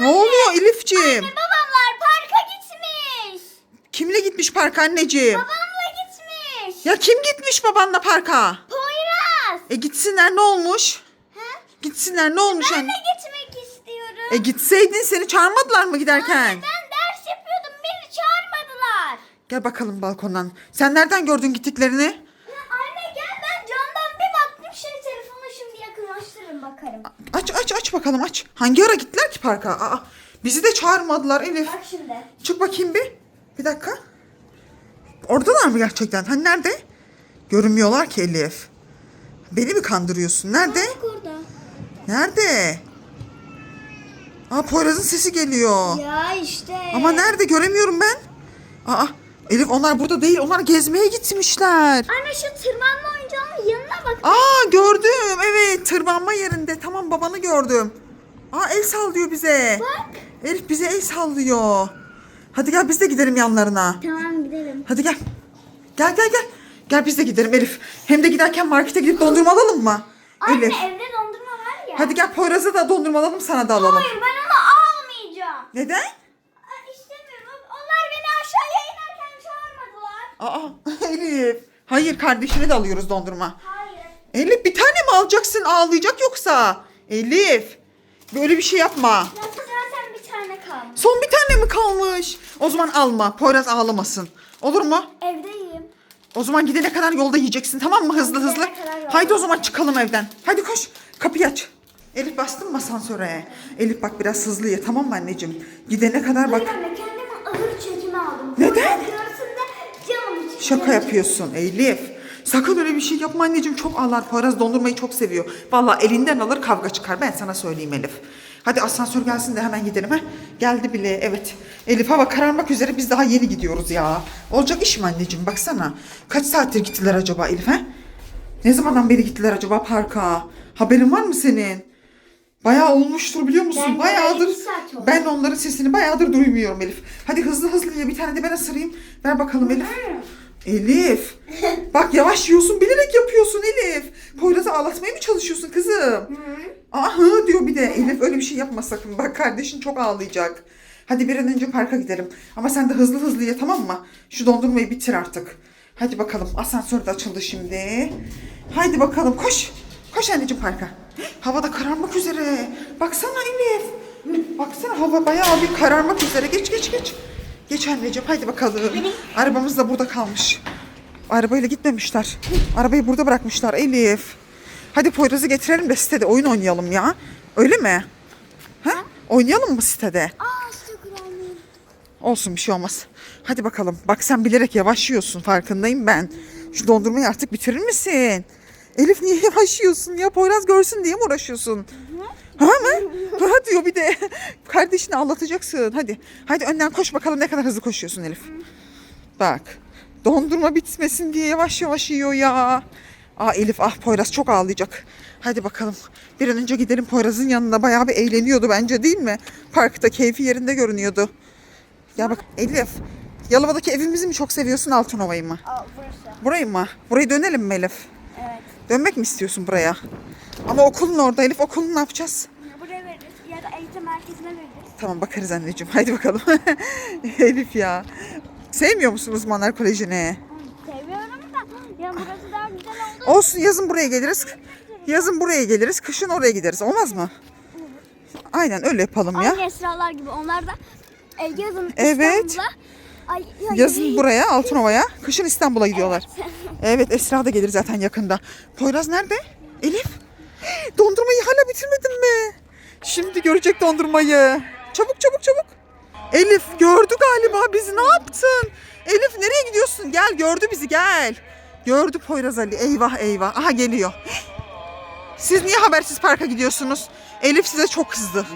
Ne oluyor Elifciğim? Babamlar parka gitmiş. Kimle gitmiş parka anneciğim? Babamla gitmiş. Ya kim gitmiş babanla parka? Poyraz. E gitsinler ne olmuş? Ha? Gitsinler ne olmuş Ben anne? de gitmek istiyorum. E gitseydin seni çağırmadılar mı giderken? Ben ders yapıyordum beni çağırmadılar. Gel bakalım balkondan. Sen nereden gördün gittiklerini? Ya anne gel ben camdan bir baktım şey telefonu şimdi yakınlaştırırım bakarım. Aç aç aç bakalım aç. Hangi ara gittiler ki parka? Aa, bizi de çağırmadılar Elif. Bak şimdi. Çık bakayım bir. Bir dakika. Oradalar mı gerçekten? Hani nerede? Görünmüyorlar ki Elif. Beni mi kandırıyorsun? Nerede? Bak orada. Nerede? Aa Poyraz'ın sesi geliyor. Ya işte. Ama nerede göremiyorum ben. Aa Elif onlar burada değil. Onlar gezmeye gitmişler. Anne şu tırmanma bak. Aa gördüm. Evet tırmanma yerinde. Tamam babanı gördüm. Aa el sallıyor bize. Bak. Elif bize el sallıyor. Hadi gel biz de gidelim yanlarına. Tamam gidelim. Hadi gel. Gel gel gel. Gel biz de gidelim Elif. Hem de giderken markete gidip dondurma alalım mı? Anne Elif. evde dondurma var ya. Hadi gel Poyraz'a da dondurma alalım sana da alalım. Hayır ben onu almayacağım. Neden? İstemiyorum. Onlar beni aşağıya inerken çağırmadılar. Aa Elif. Hayır kardeşine de alıyoruz dondurma. Hayır. Elif bir tane mi alacaksın ağlayacak yoksa? Elif. Böyle bir şey yapma. Ya zaten bir tane kalmış. Son bir tane mi kalmış? O zaman alma. Poyraz ağlamasın. Olur mu? Evdeyim. O zaman gidene kadar yolda yiyeceksin tamam mı? Hızlı Gidene hızlı. kadar yolda Haydi o zaman çıkalım evden. Hadi koş. Kapıyı aç. Elif bastın mı asansöre? Elif bak biraz hızlı ye tamam mı anneciğim? Gidene kadar bak. Hayır anne kendime ağır çekimi aldım. Neden? De canım için. Şaka yapıyorsun Elif. Sakın öyle bir şey yapma anneciğim. Çok ağlar. Poyraz dondurmayı çok seviyor. Vallahi elinden alır kavga çıkar. Ben sana söyleyeyim Elif. Hadi asansör gelsin de hemen gidelim ha. Geldi bile evet. Elif hava kararmak üzere biz daha yeni gidiyoruz ya. Olacak iş mi anneciğim baksana. Kaç saattir gittiler acaba Elif ha? Ne zamandan beri gittiler acaba parka? Haberin var mı senin? Bayağı olmuştur biliyor musun? Ben Bayağıdır. Ben onların sesini bayağıdır duymuyorum Elif. Hadi hızlı hızlı ye bir tane de ben ısırayım. Ver bakalım Elif. Elif. Bak yavaş yiyorsun bilerek yapıyorsun Elif. Poyraz'ı ağlatmaya mı çalışıyorsun kızım? Aa hı diyor bir de. Elif öyle bir şey yapma sakın. Bak kardeşin çok ağlayacak. Hadi bir an önce parka gidelim. Ama sen de hızlı hızlı ye tamam mı? Şu dondurmayı bitir artık. Hadi bakalım asansör de açıldı şimdi. Haydi bakalım koş. Koş anneciğim parka. Hava da kararmak üzere. Baksana Elif. Baksana hava bayağı bir kararmak üzere. Geç geç geç. Geç anneciğim haydi bakalım. Arabamız da burada kalmış. Arabayla gitmemişler. Arabayı burada bırakmışlar Elif. Hadi Poyraz'ı getirelim de sitede oyun oynayalım ya. Öyle mi? Ha? Oynayalım mı sitede? Aa işte kuralıyım. Olsun bir şey olmaz. Hadi bakalım. Bak sen bilerek yavaş yiyorsun farkındayım ben. Şu dondurmayı artık bitirir misin? Elif niye yavaş yiyorsun ya? Poyraz görsün diye mi uğraşıyorsun? Ha mı? Ha diyor bir de. Kardeşini ağlatacaksın. Hadi. Hadi önden koş bakalım ne kadar hızlı koşuyorsun Elif. Bak. Dondurma bitmesin diye yavaş yavaş yiyor ya. Aa Elif ah Poyraz çok ağlayacak. Hadi bakalım. Bir an önce gidelim Poyraz'ın yanına. Bayağı bir eğleniyordu bence değil mi? Parkta keyfi yerinde görünüyordu. Ya bak Elif. Yalova'daki evimizi mi çok seviyorsun Altınova'yı mı? Aa burası. Burayı mı? Burayı dönelim mi Elif? Evet. Dönmek mi istiyorsun buraya? Ama okulun orada Elif. Okulunu ne yapacağız? Buraya veririz ya da eğitim merkezine veririz. Tamam bakarız anneciğim. Haydi bakalım. Elif ya. Sevmiyor musun uzmanlar kolejini? Seviyorum da ya burası daha güzel oldu. Olsun yazın buraya geliriz. Yazın buraya geliriz. Kışın oraya gideriz. Olmaz mı? Aynen öyle yapalım ya. Aynı Esralar gibi onlar da e, yazın Evet. İstanbul'a. Ay, ya- Yazın buraya Altınova'ya. Kışın İstanbul'a gidiyorlar. Evet Esra da gelir zaten yakında. Poyraz nerede? Elif. Dondurmayı hala bitirmedin mi? Şimdi görecek dondurmayı. Çabuk çabuk çabuk. Elif gördü galiba bizi ne yaptın? Elif nereye gidiyorsun? Gel gördü bizi gel. Gördü Poyraz Ali. Eyvah eyvah. Aha geliyor. Siz niye habersiz parka gidiyorsunuz? Elif size çok kızdı.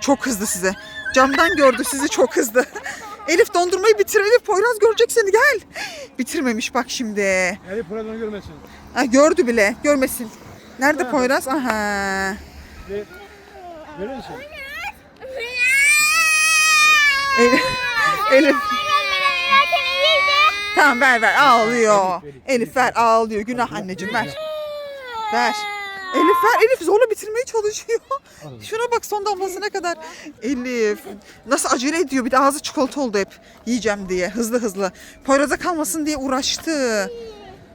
Çok kızdı size. Camdan gördü sizi çok kızdı. Elif dondurmayı bitir Elif. Poyraz görecek seni gel. Bitirmemiş bak şimdi. Elif buradan görmesin. Ha, gördü bile. Görmesin. Nerede Poyraz? Aha. Ve görüyor musun? Elif. Elif. Tamam ver ver ağlıyor. Elif ver ağlıyor. Günah anneciğim ver. Ver. Elif ver. Elif zorla bitirmeye çalışıyor. Şuna bak son damlasına kadar. Elif. Nasıl acele ediyor. Bir de ağzı çikolata oldu hep. Yiyeceğim diye. Hızlı hızlı. Poyraz'a kalmasın diye uğraştı.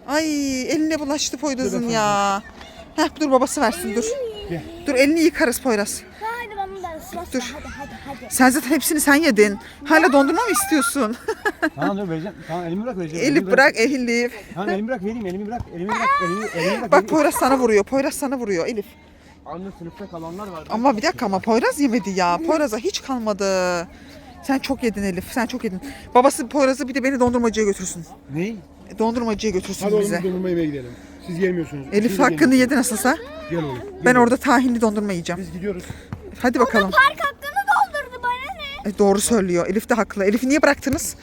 Ay eline bulaştı Poyraz'ın ya. Heh, dur babası versin dur. Dur elini yıkarız Poyraz. Hadi bana da ıslat. Dur. Hadi hadi hadi. Sen zaten hepsini sen yedin. Hala dondurma mı istiyorsun? Tamam dur vereceğim. Tamam elimi bırak vereceğim. Elif bırak Elif. Tamam elimi bırak vereyim elimi bırak. Elimi bırak. Elimi, elimi bırak. Bak vereyim. Poyraz sana vuruyor. Poyraz sana vuruyor Elif. Anne sınıfta kalanlar var. Ama bir dakika ama Poyraz yemedi ya. Poyraz'a hiç kalmadı. Sen çok yedin Elif. Sen çok yedin. Babası Poyraz'ı bir de beni dondurmacıya götürsün. Ne? Dondurmacıya götürsün Hadi oğlum bize. biz dondurma yemeye gidelim. Siz gelmiyorsunuz. Elif Siz hakkını gelin. yedi nasılsa. Gel oğlum. Ben gel orada tahinli dondurma yiyeceğim. Biz gidiyoruz. Hadi bakalım. Park hakkını doldurdu bana ne? E, doğru söylüyor. Elif de haklı. Elif'i niye bıraktınız?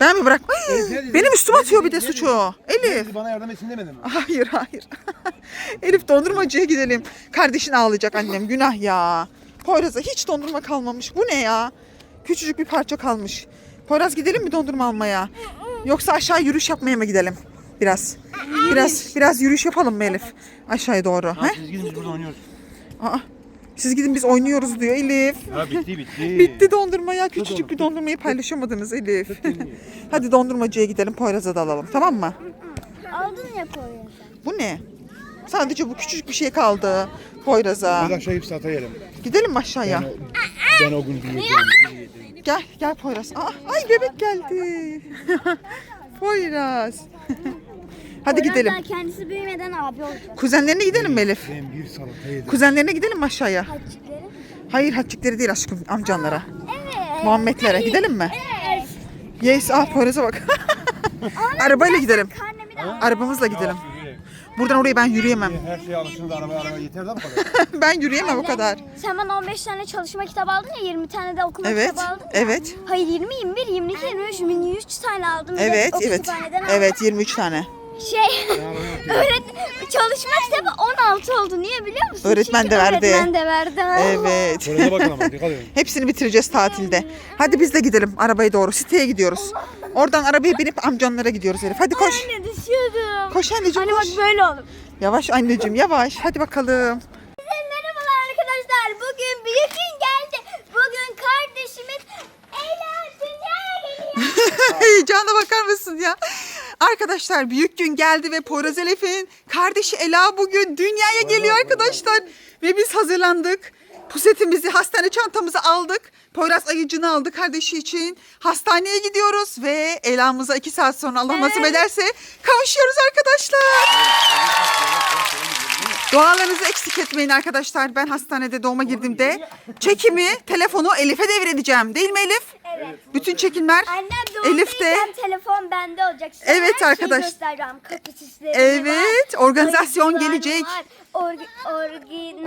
Ben mi bırak? Ay, Elif, nerede? benim üstüme atıyor bir de suçu. Elif. Siz bana yardım etsin demedim mi? Hayır hayır. Elif dondurmacıya gidelim. Kardeşin ağlayacak annem. Günah ya. Poyraz'a hiç dondurma kalmamış. Bu ne ya? Küçücük bir parça kalmış. Poyraz gidelim mi dondurma almaya? Yoksa aşağı yürüyüş yapmaya mı gidelim? Biraz. Biraz biraz yürüyüş yapalım mı Elif? Aşağıya doğru. He? siz gidin biz burada oynuyoruz. Aa, siz gidin biz oynuyoruz diyor Elif. Ha bitti bitti. Bitti dondurma ya. Küçücük bir dondurmayı paylaşamadınız Elif. Hadi dondurmacıya gidelim. Poyraz'a da alalım. Tamam mı? Aldın ya koyuyorsun. Bu ne? Sadece bu küçücük bir şey kaldı Poyraz'a. Hadi aşağı hepsi ata yiyelim. Gidelim mi aşağıya? Ben, o- ben o gün bir yiyeceğim. Gel, gel Poyraz. Aa, ay bebek geldi. Poyraz. Hadi gidelim. Poyraz daha kendisi büyümeden abi olacak. Kuzenlerine gidelim mi Elif? Ben bir salata yedim. Kuzenlerine gidelim mi aşağıya? Hacıkları. Hayır hatçikleri değil aşkım amcanlara. Evet. Muhammedlere gidelim mi? Evet. Yes, ah Poyraz'a bak. Arabayla gidelim. Karnemi de Arabamızla gidelim. Buradan oraya ben yürüyemem. Her şeye alışın da araba araba yeter de bu kadar. ben yürüyemem o kadar. Sen bana 15 tane çalışma kitabı aldın ya 20 tane de okuma Evet, kitabı aldın ya. evet. Hayır 20, 21, 22, 23, 23 tane aldım. Evet, evet. Evet 23 tane. Şey, öğret çalışma kitabı 16 oldu. Niye biliyor musun? Öğretmen Çünkü de verdi. Öğretmen de verdi. Evet. Şöyle bakın ama dikkat edin. Hepsini bitireceğiz tatilde. Hadi biz de gidelim arabaya doğru. Siteye gidiyoruz. Oradan arabaya binip amcanlara gidiyoruz Elif. Hadi koş. Anne düşüyordum. Koş anneciğim Anne bak koş. böyle olur. Yavaş anneciğim yavaş. Hadi bakalım. Merhabalar arkadaşlar. Bugün büyük gün geldi. Bugün kardeşimiz Ela dünyaya geliyor. Heyecana bakar mısın ya? Arkadaşlar büyük gün geldi ve Poyraz Elif'in kardeşi Ela bugün dünyaya geliyor arkadaşlar. Ve biz hazırlandık. Pusetimizi, hastane çantamızı aldık. Poyraz ayıcını aldı kardeşi için. Hastaneye gidiyoruz ve Ela'mıza iki saat sonra Allah nasip ederse kavuşuyoruz arkadaşlar. Dualarınızı eksik etmeyin arkadaşlar. Ben hastanede doğuma girdiğimde çekimi, telefonu Elif'e devredeceğim. Değil mi Elif? Evet. Bütün çekimler Annem doğumdayken telefon bende olacak. Size Evet her şeyi arkadaş. göstereceğim. Kapı süsleri Evet, var, organizasyon ayıcılar gelecek. var,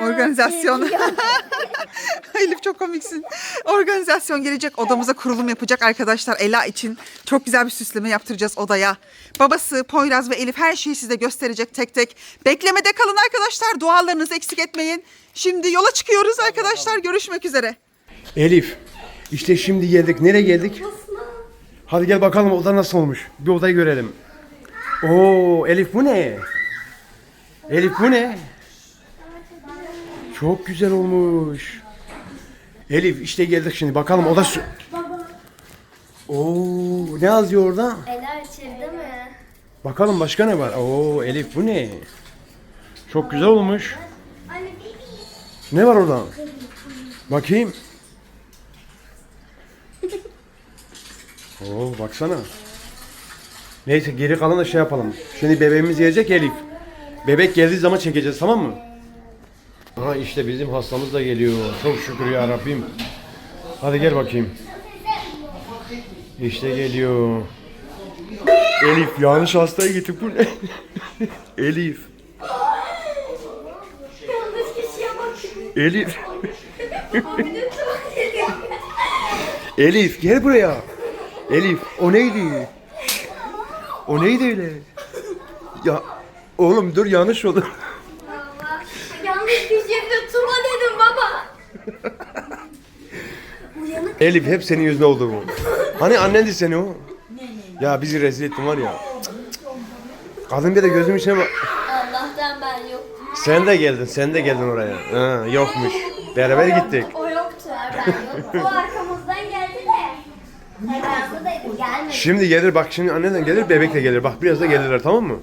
Organizasyon. Elif çok komiksin. Organizasyon gelecek. Odamıza kurulum yapacak arkadaşlar. Ela için çok güzel bir süsleme yaptıracağız odaya. Babası, Poyraz ve Elif her şeyi size gösterecek tek tek. Beklemede kalın arkadaşlar. Dualarınızı eksik etmeyin. Şimdi yola çıkıyoruz arkadaşlar. Görüşmek üzere. Elif. işte şimdi geldik. Nereye geldik? Hadi gel bakalım oda nasıl olmuş. Bir odayı görelim. Oo Elif bu ne? Elif bu ne? Çok güzel olmuş. Elif işte geldik şimdi. Bakalım oda su... Oo ne yazıyor orada? Ela içeride mi? Bakalım başka ne var? Oo Elif bu ne? Çok güzel olmuş. Ne var orada? Bakayım. Oo baksana. Neyse geri kalan da şey yapalım. Şimdi bebeğimiz gelecek Elif. Bebek geldiği zaman çekeceğiz tamam mı? Aha işte bizim hastamız da geliyor. Çok şükür ya Rabbim. Hadi gel bakayım. İşte geliyor. Elif yanlış hastaya getir bu ne? Elif. Yanlış kişiye bak. Elif. Elif gel buraya. Elif o neydi? O neydi öyle? Ya oğlum dur yanlış oldu. Yanlış kişiye de Tuna dedim baba. Uyanık. Elif hep senin yüzünden oldu bu. Hani annendi seni o? Ya bizi rezil ettin var ya. Cık, cık. Kadın bir de gözüm içine bak. Sen de geldin, sen de geldin oraya. Ha, yokmuş. Beraber gittik. O yoktu. Ben yoktum. O arkamızdan geldi de. Gelmedi. Şimdi gelir bak şimdi anneden gelir bebek de gelir. Bak biraz da gelirler tamam mı?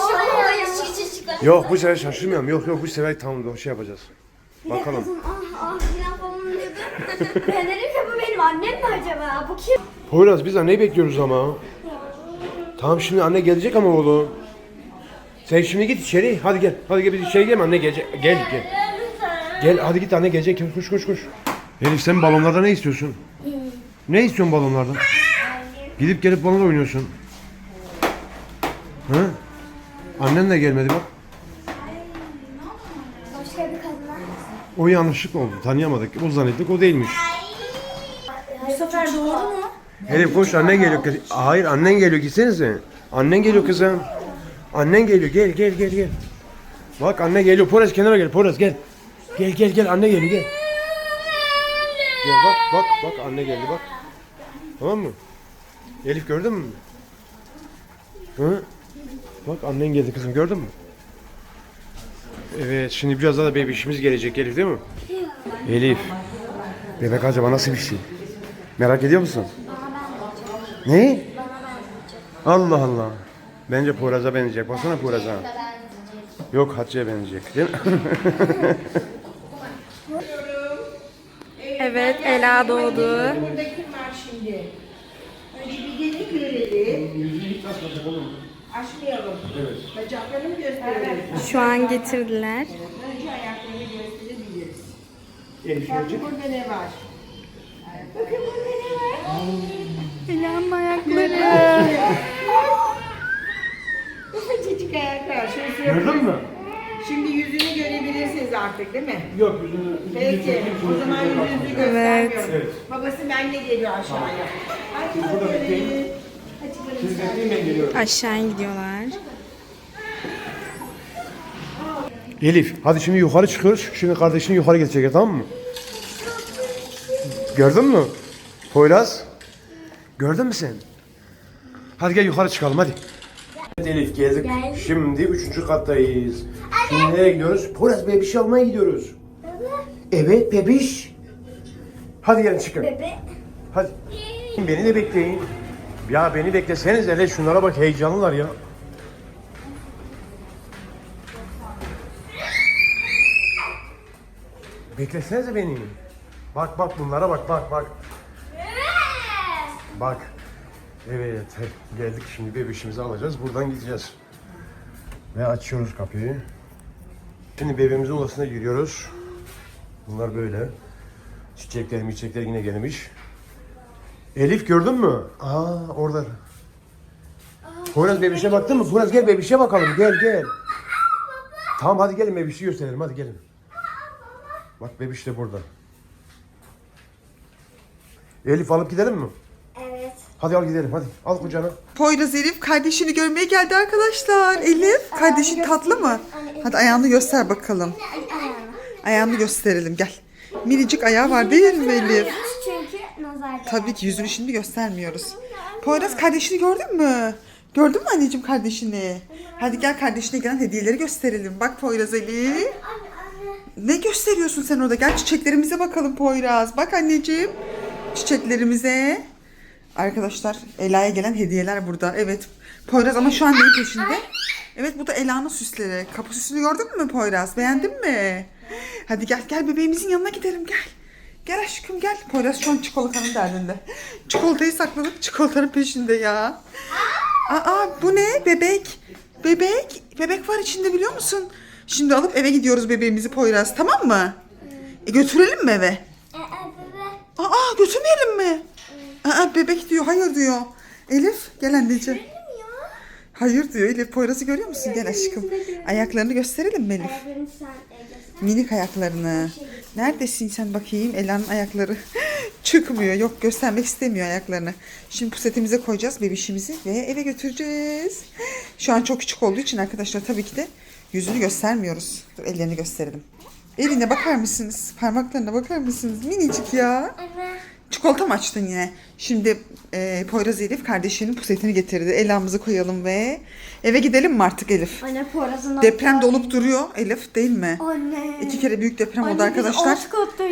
Oraya çık çık çık. Yok bu sefer şaşırmıyorum. Yok yok bu sefer tamam şey yapacağız. Bakalım. Kızım ah ah filan falan dedi. ben dedim ki bu benim annem mi acaba? Bu kim? Poyraz biz anneyi bekliyoruz ama. Tamam şimdi anne gelecek ama oğlum. Sen şimdi git içeri. Hadi gel. Hadi gel biz içeri gelme anne gelecek. Gel gel. Gel hadi git anne gelecek. Koş koş koş. Elif sen balonlardan ne istiyorsun? Ne istiyorsun balonlardan? Gidip gelip balonla oynuyorsun. Hı? Annen de gelmedi bak. Başka bir kadın var. O yanlışlık oldu. Tanıyamadık. O zannettik o değilmiş. Bu sefer doğru mu? Elif koş annen geliyor. Hayır annen geliyor gitsenize. Annen geliyor kızım. Annen geliyor gel gel gel gel. Bak anne geliyor. Poras kenara gel. Poras gel. Gel gel gel anne geliyor gel. Gel bak bak bak anne geldi bak. Tamam mı? Elif gördün mü? Hı? Bak annen geldi kızım gördün mü? Evet şimdi biraz daha da bebişimiz gelecek Elif değil mi? Elif. Bebek acaba nasıl bir şey? Merak ediyor musun? Ne? Allah Allah. Bence Poyraz'a benzeyecek. Baksana Poyraz'a. Yok Hatice'ye benzeyecek. Değil mi? Evet, Ela doğdu. Burada kim var şimdi? Önce bir gelin görelim. Açmayalım. Evet. Bacaklarını mı gösterelim? Şu an getirdiler. Önce ayaklarını gösterebiliriz. Bak burada ne var? Bakın burada ne var? Ela'nın ayakları. Şöyle Gördün mü? Şimdi yüzünü görebilirsiniz artık değil mi? Yok yüzünü. Peki. O zaman yüzünüzü göstermiyorum. Babası benimle geliyor aşağıya. Hadi bakalım. Hadi Siz bakalım. bekleyin ben geliyorum. Aşağı gidiyorlar. Elif hadi şimdi yukarı çıkıyoruz. Şimdi kardeşini yukarı getirecek tamam mı? Gördün mü? Poyraz. Gördün mü sen? Hadi gel yukarı çıkalım hadi. Elif geldik. Şimdi üçüncü kattayız. Şimdi nereye gidiyoruz? Poyraz bebiş almaya gidiyoruz. Evet bebiş. Hadi gelin çıkın. Bebe. Hadi. Beni de bekleyin. Ya beni bekleseniz hele şunlara bak heyecanlılar ya. Beklesenize beni. Bak bak bunlara bak bak bak. Bak. Evet geldik şimdi bebişimizi alacağız. Buradan gideceğiz. Ve açıyoruz kapıyı. Şimdi bebeğimizin odasına giriyoruz. Bunlar böyle. Çiçekler çiçekler yine gelmiş. Elif gördün mü? Aa orada. Poyraz bebişe baktın mı? Poyraz gel bebişe bakalım gel gel. Tamam hadi gelin bebişi gösterelim hadi gelin. Bak bebiş de burada. Elif alıp gidelim mi? Hadi al gidelim hadi. Al kucağına. Poyraz Elif kardeşini görmeye geldi arkadaşlar. Elif kardeşin tatlı mı? Hadi ayağını göster bakalım. Ayağını gösterelim gel. Minicik ayağı var değil mi Elif? Çünkü nazar Tabii ki yüzünü şimdi göstermiyoruz. Poyraz kardeşini gördün mü? Gördün mü anneciğim kardeşini? Hadi gel kardeşine gelen hediyeleri gösterelim. Bak Poyraz Elif. Ne gösteriyorsun sen orada? Gel çiçeklerimize bakalım Poyraz. Bak anneciğim. Çiçeklerimize. Arkadaşlar Ela'ya gelen hediyeler burada. Evet. Poyraz ama şu an neyin peşinde? Evet bu da Ela'nın süsleri. Kapı süsünü gördün mü Poyraz? Beğendin mi? Hadi gel gel bebeğimizin yanına gidelim gel. Gel aşkım gel. Poyraz şu an çikolatanın derdinde. Çikolatayı sakladık çikolatanın peşinde ya. Aa bu ne? Bebek. Bebek. Bebek var içinde biliyor musun? Şimdi alıp eve gidiyoruz bebeğimizi Poyraz tamam mı? E götürelim mi eve? Ee, bebe. Aa götürmeyelim mi? Aa bebek diyor hayır diyor. Elif gel anneciğim. Hayır diyor Elif Poyraz'ı görüyor musun? Gel aşkım. Ayaklarını gösterelim mi Elif? Minik ayaklarını. Neredesin sen bakayım? Ela'nın ayakları çıkmıyor. Yok göstermek istemiyor ayaklarını. Şimdi pusetimize koyacağız bebişimizi ve eve götüreceğiz. Şu an çok küçük olduğu için arkadaşlar tabii ki de yüzünü göstermiyoruz. Dur ellerini gösterelim. Eline bakar mısınız? Parmaklarına bakar mısınız? Minicik ya. Anne. Çikolata mı açtın yine? Şimdi e, Poyraz Elif kardeşinin pusetini getirdi. Elamızı koyalım ve eve gidelim mi artık Elif? Anne Poyraz'ın Deprem de olup duruyor Elif değil mi? Anne. İki kere büyük deprem oldu Anne, biz arkadaşlar.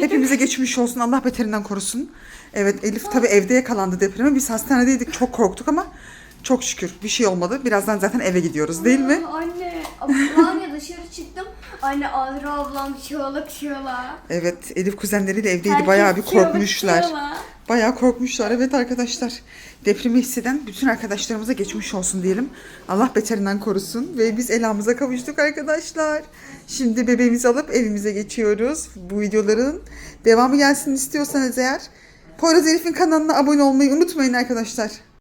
Hepimize geçmiş olsun. Allah beterinden korusun. Evet Elif tabii evde yakalandı depreme. Biz hastanedeydik. Çok korktuk ama çok şükür bir şey olmadı. Birazdan zaten eve gidiyoruz değil mi? Anne. Ya dışarı çıktım. Anne Azra ablam çığlık çığlığa. Evet Elif kuzenleriyle evdeydi. Herkes Bayağı bir çığlık korkmuşlar. çığlığa. Bayağı korkmuşlar evet arkadaşlar. Depremi hisseden bütün arkadaşlarımıza geçmiş olsun diyelim. Allah beterinden korusun ve biz Ela'mıza kavuştuk arkadaşlar. Şimdi bebeğimizi alıp evimize geçiyoruz. Bu videoların devamı gelsin istiyorsanız eğer Poyraz Elif'in kanalına abone olmayı unutmayın arkadaşlar.